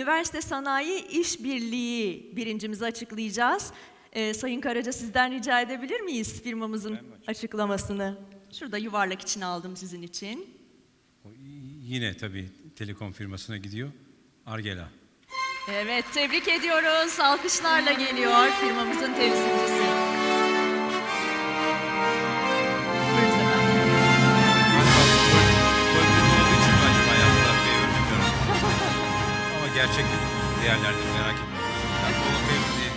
Üniversite Sanayi İşbirliği birincimizi açıklayacağız. Ee, Sayın Karaca sizden rica edebilir miyiz firmamızın açıklamasını? Şurada yuvarlak için aldım sizin için. Yine tabii telekom firmasına gidiyor. Argela. Evet, tebrik ediyoruz. Alkışlarla geliyor firmamızın temsilcisi. Gerçek değerlerdir merak etme. Ben favor diye değil.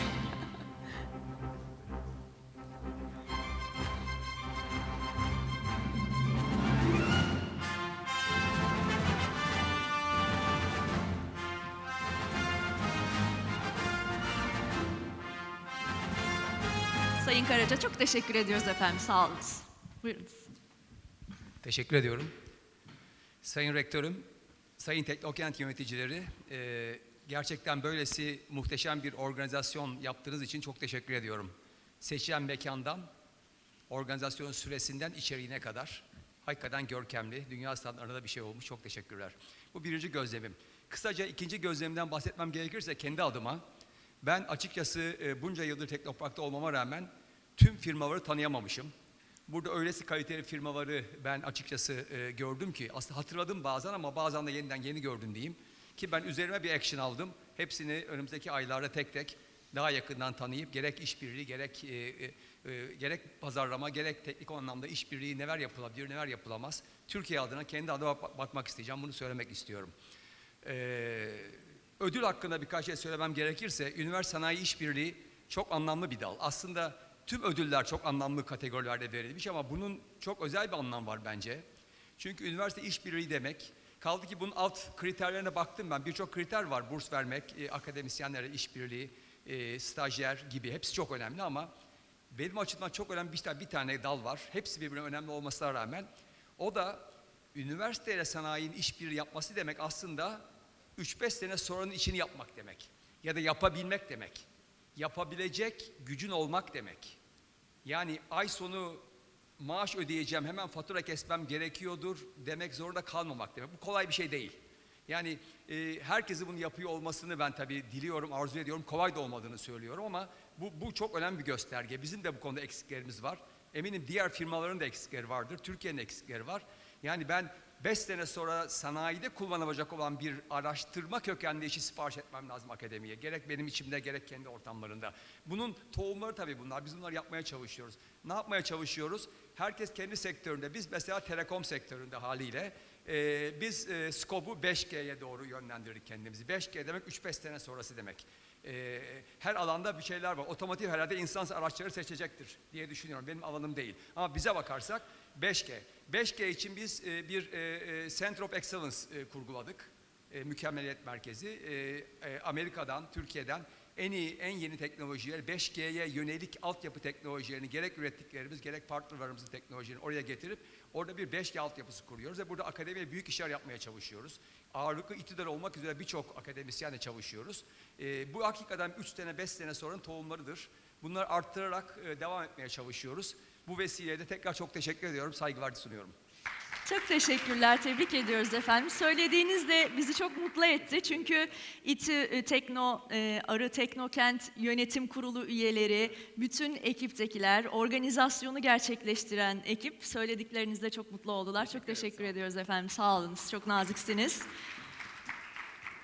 Sayın Karaca çok teşekkür ediyoruz efendim. Sağ olunuz. Buyurunuz. Teşekkür ediyorum. Sayın Rektörüm, Sayın Teknokent yöneticileri, e, gerçekten böylesi muhteşem bir organizasyon yaptığınız için çok teşekkür ediyorum. Seçilen mekandan, organizasyon süresinden içeriğine kadar hakikaten görkemli, dünya standartlarında bir şey olmuş. Çok teşekkürler. Bu birinci gözlemim. Kısaca ikinci gözlemimden bahsetmem gerekirse kendi adıma, ben açıkçası e, bunca yıldır Teknopark'ta olmama rağmen tüm firmaları tanıyamamışım. Burada öylesi kaliteli firmaları ben açıkçası e, gördüm ki aslında hatırladım bazen ama bazen de yeniden yeni gördüm diyeyim. Ki ben üzerime bir action aldım. Hepsini önümüzdeki aylarda tek tek daha yakından tanıyıp gerek işbirliği gerek e, e, e, gerek pazarlama gerek teknik anlamda işbirliği neler yapılabilir neler yapılamaz. Türkiye adına kendi adıma bakmak isteyeceğim bunu söylemek istiyorum. Ee, ödül hakkında birkaç şey söylemem gerekirse, üniversite sanayi işbirliği çok anlamlı bir dal. Aslında tüm ödüller çok anlamlı kategorilerde verilmiş ama bunun çok özel bir anlam var bence. Çünkü üniversite işbirliği demek, kaldı ki bunun alt kriterlerine baktım ben. Birçok kriter var, burs vermek, e, akademisyenlere işbirliği, e, stajyer gibi hepsi çok önemli ama benim açımdan çok önemli bir tane, bir tane dal var. Hepsi birbirine önemli olmasına rağmen o da üniversiteyle sanayinin işbirliği yapması demek aslında 3-5 sene sonranın içini yapmak demek. Ya da yapabilmek demek. Yapabilecek gücün olmak demek. Yani ay sonu maaş ödeyeceğim, hemen fatura kesmem gerekiyordur demek zorunda kalmamak demek. Bu kolay bir şey değil. Yani e, herkesin bunu yapıyor olmasını ben tabii diliyorum, arzu ediyorum. Kolay da olmadığını söylüyorum ama bu, bu çok önemli bir gösterge. Bizim de bu konuda eksiklerimiz var. Eminim diğer firmaların da eksikleri vardır. Türkiye'nin eksikleri var. Yani ben 5 sene sonra sanayide kullanılacak olan bir araştırma kökenli işi sipariş etmem lazım akademiye. Gerek benim içimde gerek kendi ortamlarında. Bunun tohumları tabii bunlar. Biz bunları yapmaya çalışıyoruz. Ne yapmaya çalışıyoruz? Herkes kendi sektöründe. Biz mesela telekom sektöründe haliyle e, biz e, skobu 5G'ye doğru yönlendirdik kendimizi. 5G demek 3-5 sene sonrası demek. E, her alanda bir şeyler var. Otomotiv herhalde insan araçları seçecektir diye düşünüyorum. Benim alanım değil. Ama bize bakarsak 5G. 5G için biz e, bir e, e, Center of Excellence e, kurguladık. E, mükemmeliyet merkezi. E, e, Amerika'dan, Türkiye'den en iyi, en yeni teknolojileri 5G'ye yönelik altyapı teknolojilerini gerek ürettiklerimiz gerek partnerlarımızın teknolojilerini oraya getirip orada bir 5G altyapısı kuruyoruz ve burada akademiye büyük işler yapmaya çalışıyoruz. Ağırlıklı iktidar olmak üzere birçok akademisyenle çalışıyoruz. E, bu hakikaten 3 sene 5 sene sonranın tohumlarıdır. Bunları arttırarak e, devam etmeye çalışıyoruz. Bu vesileyle tekrar çok teşekkür ediyorum, saygılar sunuyorum. Çok teşekkürler, tebrik ediyoruz efendim. Söylediğiniz de bizi çok mutlu etti. Çünkü İTÜ e, Tekno, e, Arı Teknokent Yönetim Kurulu üyeleri, bütün ekiptekiler, organizasyonu gerçekleştiren ekip söylediklerinizde çok mutlu oldular. Çok teşekkür ediyoruz efendim, sağ olun, çok naziksiniz.